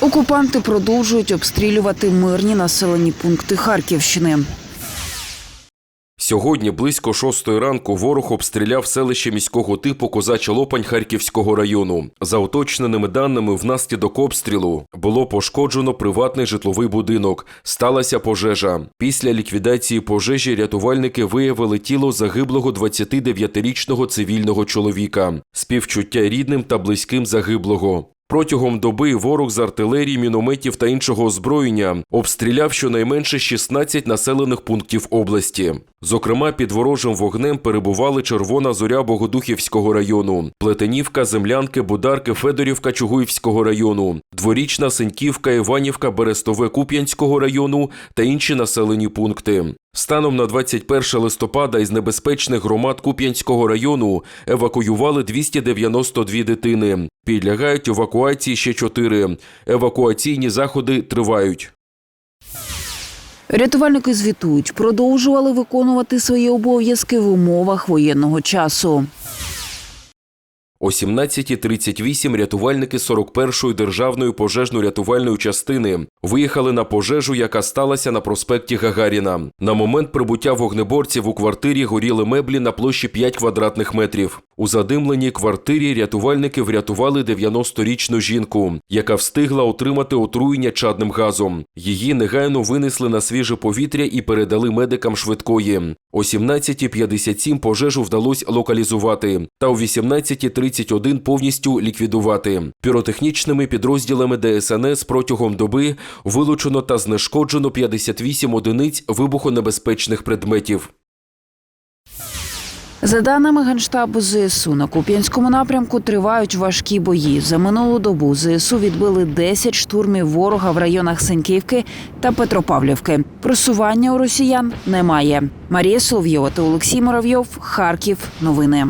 Окупанти продовжують обстрілювати мирні населені пункти Харківщини. Сьогодні близько шостої ранку ворог обстріляв селище міського типу Козача Лопань Харківського району. За уточненими даними, внаслідок обстрілу було пошкоджено приватний житловий будинок. Сталася пожежа. Після ліквідації пожежі рятувальники виявили тіло загиблого 29-річного цивільного чоловіка. Співчуття рідним та близьким загиблого. Протягом доби ворог з артилерії, мінометів та іншого озброєння обстріляв щонайменше 16 населених пунктів області. Зокрема, під ворожим вогнем перебували Червона зоря Богодухівського району, Плетенівка, Землянки, Бударки, Федорівка Чугуївського району, Дворічна, Синьківка, Іванівка, Берестове Куп'янського району та інші населені пункти. Станом на 21 листопада із небезпечних громад Куп'янського району евакуювали 292 дитини. Підлягають евакуації ще чотири. Евакуаційні заходи тривають. Рятувальники звітують, продовжували виконувати свої обов'язки в умовах воєнного часу. О 17.38 рятувальники 41-ї державної пожежно-рятувальної частини виїхали на пожежу, яка сталася на проспекті Гагаріна. На момент прибуття вогнеборців у квартирі горіли меблі на площі 5 квадратних метрів. У задимленій квартирі рятувальники врятували 90-річну жінку, яка встигла отримати отруєння чадним газом. Її негайно винесли на свіже повітря і передали медикам швидкої. О 17.57 пожежу вдалося локалізувати, та о 18.31 повністю ліквідувати. Піротехнічними підрозділами ДСНС протягом доби вилучено та знешкоджено 58 одиниць вибухонебезпечних предметів. За даними Генштабу ЗСУ, на Куп'янському напрямку тривають важкі бої. За минулу добу ЗСУ відбили 10 штурмів ворога в районах Сеньківки та Петропавлівки. Просування у росіян немає. Марія Соловйова та Олексій Муравйов. Харків. Новини.